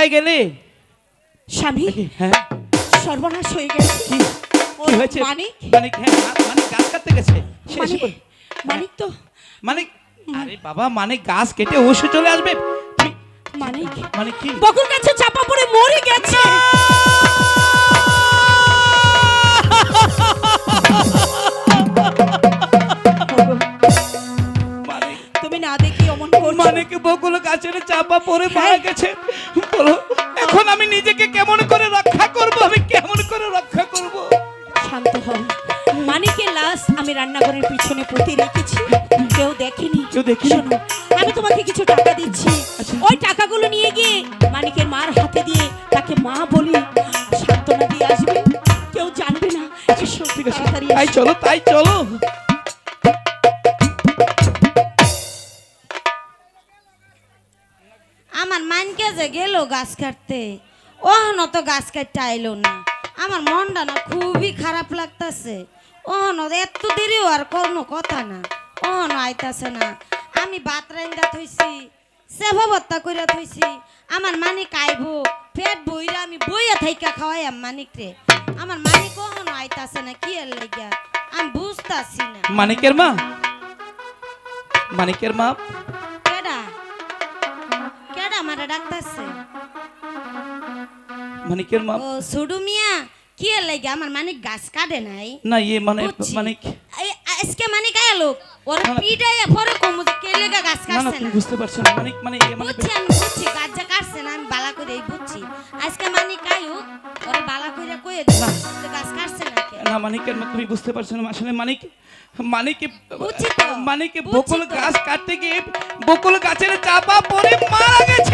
কোথায় গেলে? স্বামী হ্যাঁ? সর্বনাশ হয়ে গেছে। কি কি হয়েছে? মানিক। মানিক হ্যাঁ মানিক গাছ কাটতে গেছে। মানিক তো হ্যাঁ। মানিক আরে বাবা মানিক গাছ কেটে ওষে চলে আসবে? মানিক। মানিক কি? বকুল গাছে চাপা পড়ে মরে গেছে। মানিক বকুল গাছের চাপা পরে মারা গেছে। বলো এখন আমি নিজেকে কেমন করে রক্ষা করব? আমি কেমন করে রক্ষা করব? শান্ত হও। মানিকের লাশ আমি রান্নাঘরের পিছনে পুঁতে রেখেছি। কেউ দেখেনি। কেউ দেখেনি? আমি তোমাকে কিছু টাকা দিচ্ছি। আচ্ছা। ওই টাকাগুলো নিয়ে গিয়ে মানিকের মার হাতে দিয়ে তাকে মা বলি সান্ত্বনা দিয়ে আসবে। কেউ জানবে না। তাড়াতাড়ি চলো তাই চলো। গেল গাছ কাটতে। ওহনো তো গাছ কাটতে আইলো না। আমার মনটা না খুবই খারাপ লাগতাছে। ওহনো এত দেরিও আর কোনো কথা না। ওহনো আইতাছে না। আমি ভাত রান্দা থইছি সেভা ভত্তা কইরা থইছি। আমার মানিক আইবো, পেট বইরা আমি বইয়া থাইকা খাওয়াই মানিক রে। আমার মানিক ওহনো আইতাছে না কি এর লাগিয়া? আমি বুঝতাছি না। মানিকের মা? মানিকের মা? মানিকের মা ও সুডু মিয়া কি এর লাগে? আমার মানে গাছ কাটে নাই। না ইয়ে মানে মানিক আজকে মানে কায়া লোক। ওর না, না। পিটাই পরে কমু যে কে লেগা গাছ না না কাটছে তুমি না। বুঝতে পারছ না। মানিক মানে ইয়ে মানে বুঝছি আমি বুঝছি গাছ যে কাটছে না আমি বালা করে এই বুঝছি। আজকে মানে কায়ু ওরে বালা করে দিস না। গাছ কাটছে না না মানিকের মা তুমি বুঝতে পারছ না। আসলে মানিক মানিকে মানিকে বকুল গাছ কাটতে গিয়ে বকুল গাছের চাপা পড়ে মারা গেছে।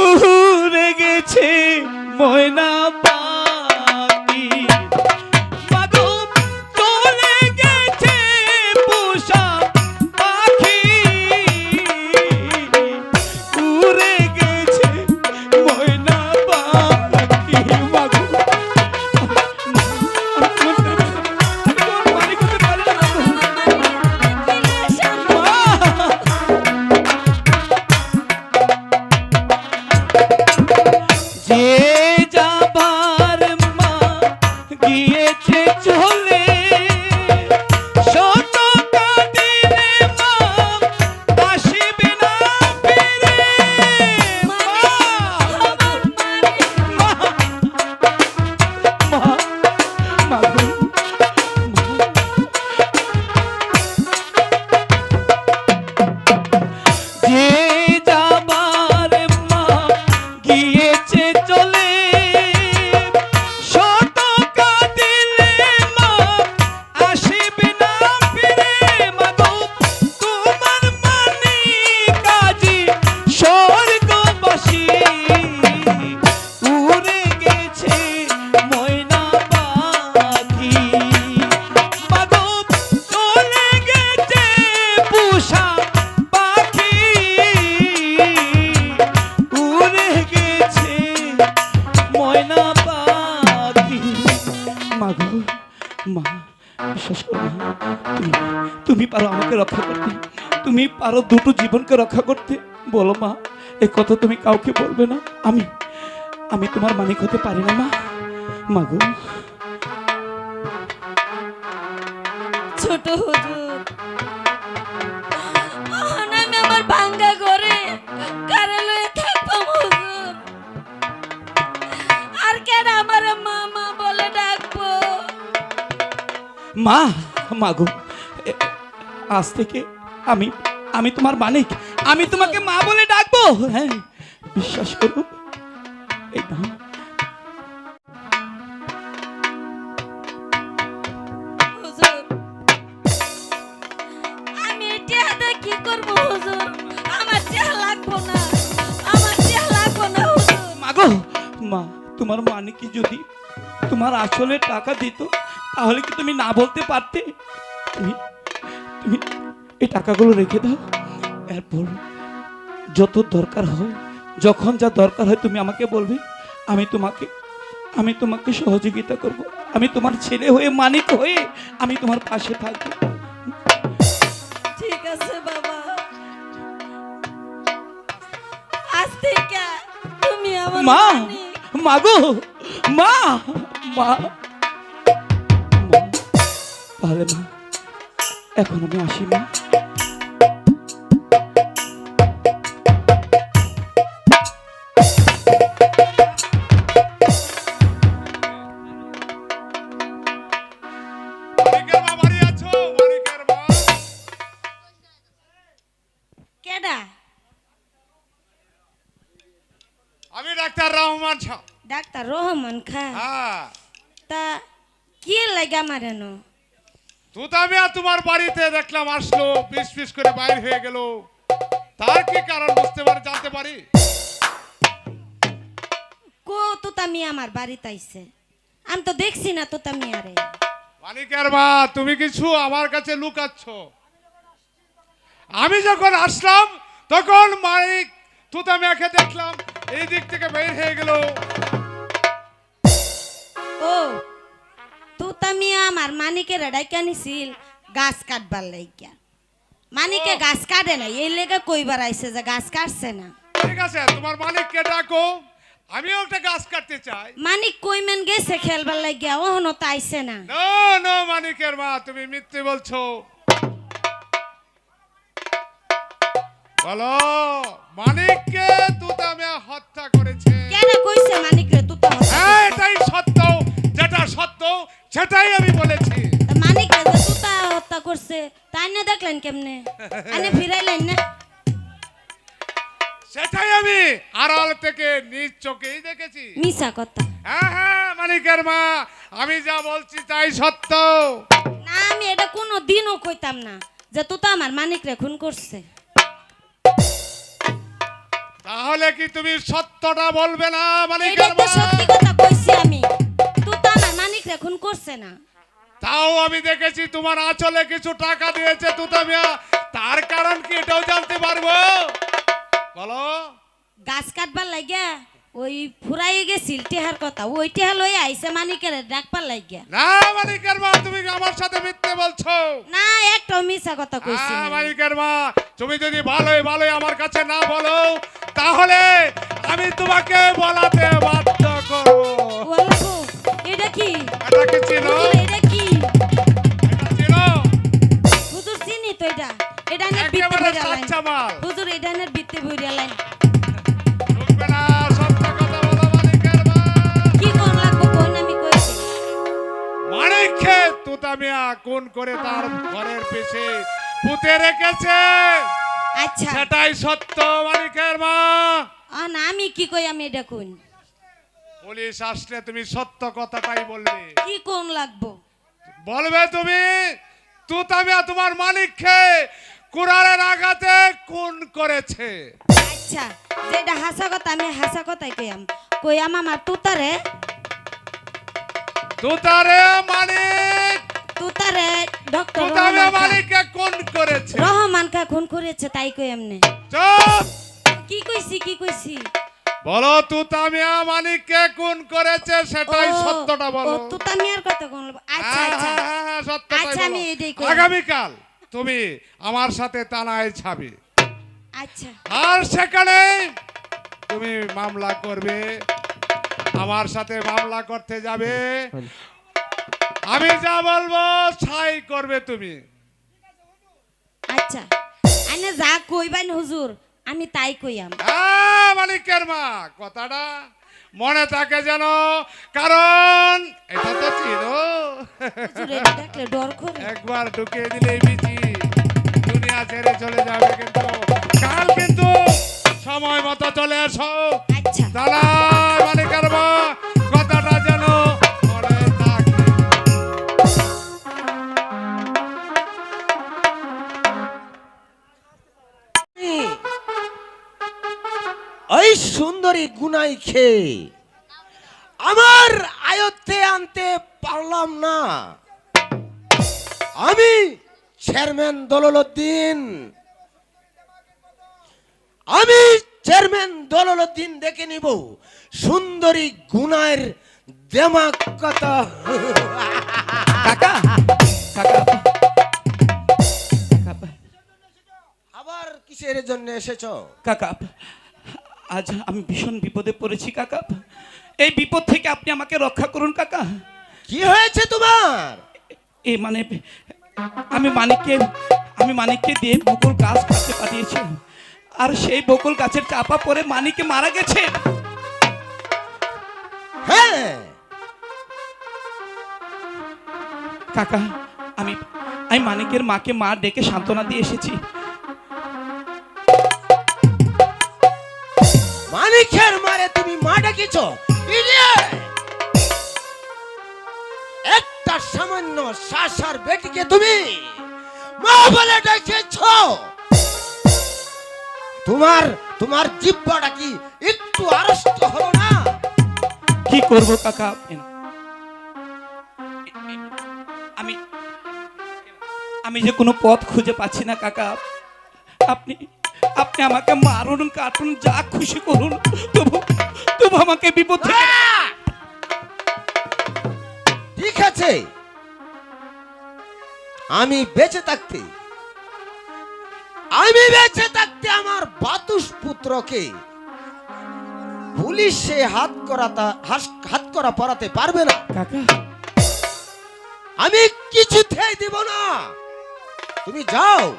উড়ে গেছে ময়না। পারো দুটো জীবনকে রক্ষা করতে। বলো মা এ কথা তুমি কাউকে বলবে না। আমি আমি তোমার মানিক হতে পারি না মা। মা গো। ছোট হুজুর এখন আমি আমার ভাঙ্গা ঘরে কারে লয়ে হুজুর। আর কেন আমার বলে ডাকবো? মা মা গো এ- আজ থেকে আমি আমি তোমার মানিক আমি তোমাকে মা বলে ডাকবো। হ্যাঁ বিশ্বাস করো। এই মা তোমার মানে কি যদি তোমার আসলে টাকা দিত তাহলে কি তুমি না বলতে পারতে? তুমি তুমি এই টাকাগুলো রেখে দাও। এরপর যত দরকার হয় যখন যা দরকার হয় তুমি আমাকে বলবে আমি তোমাকে আমি তোমাকে সহযোগিতা করব। আমি তোমার ছেলে হয়ে মানিক হয়ে আমি তোমার পাশে থাকব। ঠিক আছে বাবা। আজ থেকে তুমি আমার মা। মাগো মা মা মা। তাহলে মা এখন আমি আসি কেডা? আমি ডাক্তার রহমান ডাক্তার রহমান খা। হ্যাঁ। তা কি লাগে আমার এনো তুতামিয়া তোমার বাড়িতে দেখলাম আসলো পিস পিস করে বাইর হয়ে গেল। তার কি কারণ বুঝতে পারি জানতে পারি? কো তোতামি আমার বাড়িতে আইছে? আমি তো দেখছি না তোতামি আরে মানিকের মা তুমি কিছু আমার কাছে লুকাচ্ছ? আমি যখন আসলাম তখন মানিক তুতামিয়াকে দেখলাম এই দিক থেকে বের হয়ে গেল। ও তোতামি আমার মানিকের ডাইকা নিছিল? গাছ কাটবার লাগিয়া মানিকে গাছ কাটে না এই লেগে কইবার আইছে যে গাছ কাটছে না। ঠিক আছে তোমার মালিককে ডাকো আমিও একটা গাছ কাটতে চাই। মানিক কইমেন গেছে খেলবার লাগিয়া ওহনো তো আইছে না। নো নো মানিকের মা তুমি মিথ্যে বলছো। বলো মানিককে তুতামে হত্যা করেছে। কেন কইছে মানিক রে তুই তো হ্যাঁ এটাই সত্য যেটা সত্য সেটাই আমি বলেছি। মানিক যে তুতা হত্যা করছে তাই না দেখলেন কেমনে? আনে ফিরাইলেন না? সেটাই আমি আড়াল থেকে নিজ চোখেই দেখেছি। মিছা কথা। হ্যাঁ হ্যাঁ মানিকের মা আমি যা বলছি তাই সত্য। না আমি এটা কোনো দিনও কইতাম না যে তো আমার মানিক রে খুন করছে। তাহলে কি তুমি সত্যটা বলবে না মানিকের তো মা? সত্যি কথা কইছি আমি। তো আমার খুন করছে না। তাও আমি দেখেছি তোমার আঁচলে কিছু টাকা দিয়েছে তুতামিয়া তার কারণ কি এটাও জানতে পারব? বলো। গাছ কাটবার লাগিয়া ওই ফুরাই গেছিল টেহার কথা। ওই টেহা লই আইছে মানিকের ডাকবার লাগিয়া। না মালিকের মা তুমি আমার সাথে মিথ্যে বলছো। না একটা মিছা কথা কইছি না। মালিকের মা তুমি যদি ভালোই ভালোই আমার কাছে না বলো তাহলে আমি তোমাকে বলাতে মা। আ না আমি কি কই আমি কোন পুলিশ আসলে তুমি সত্য কথাটাই বলবে। কি কোন লাগবো? বলবে তুমি তুতামিয়া তোমার মালিককে কুড়ালের আঘাতে খুন করেছে। আচ্ছা যেটা হাসা কথা আমি হাসা কথাই কইয়াম। কইয়াম আমার তুতারে। তুতারে মালিক। তুতারে ডক্টর তুতামিয়া মালিককে খুন করেছে। রহমান খা খুন করেছে তাই কই এমনে? চুপ! কি কইছি কি কইছি? বলো তুতামিয়া মানিককে খুন করেছে সেটাই সত্যটা বলো ও তুতা মিয়ার কথা কোন আচ্ছা হ্যাঁ, আচ্ছা। হ্যাঁ, হ্যাঁ, সত্যটাই আচ্ছা, আমি। এটাই করি। আগামীকাল তুমি আমার সাথে তানায় ছাবি। আচ্ছা। আর সেখানে তুমি মামলা করবে আমার সাথে মামলা করতে যাবে। আমি যা বলব ছাই করবে তুমি। আচ্ছা। আইনে যা কইবাইন হুজুর আমি তাই কইয়াম। মালিকের মা কথাটা মনে থাকে যেন কারণ এটা তো ছিল একবার ঢুকিয়ে দিলে বিচি। দুনিয়া ছেড়ে চলে যাবে কিন্তু। কাল কিন্তু সময় মতো চলে এসো আচ্ছা। দাদা গুনাই খেয়ে। আমার আয়ত্তে আনতে পারলাম না। আমি চেয়ারম্যান দললউদ্দিন আমি চেয়ারম্যান দললউদ্দিন দেখে নিব সুন্দরী গুনায়ের দেমাক কথা। কাকা কাকা কাকা। আবার কিসের জন্য এসেছ? কাকা আজ আমি ভীষণ বিপদে পড়েছি কাকা। এই বিপদ থেকে আপনি আমাকে রক্ষা করুন কাকা। কি হয়েছে তোমার? এই মানে আমি মানিককে আমি মানিককে দিয়ে বকুল গাছ কাটতে পাঠিয়েছি। আর সেই বকুল গাছের চাপা পড়ে মানিকে মারা গেছে। হ্যাঁ। কাকা আমি আমি মানিকের মাকে মা ডেকে সান্ত্বনা দিয়ে এসেছি। মানিকের মারে তুমি মা ডাকিছ? একটা সামান্য শাসার বেটিকে তুমি মা বলে ডেকেছ? তোমার তোমার জিব্বাটা কি একটু আড়ষ্ট হলো না? কি করব কাকা? আমি আমি যে কোনো পথ খুঁজে পাচ্ছি না কাকা। আপনি আপনি আমাকে মারুন কাটুন যা খুশি করুন তবু তবু আমাকে বিপদ ঠিক আছে। আমি বেঁচে থাকতে আমি বেঁচে থাকতে আমার বাতুস পুত্রকে পুলিশে হাত করাতা হাত করা পড়াতে পারবে না। কাকা। আমি কিছুতেই দিব না। তুমি যাও।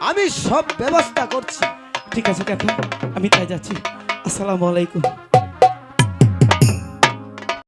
আমি সব ব্যবস্থা করছি। ঠিক আছে কাকা আমি তাই যাচ্ছি। আসসালামু আলাইকুম।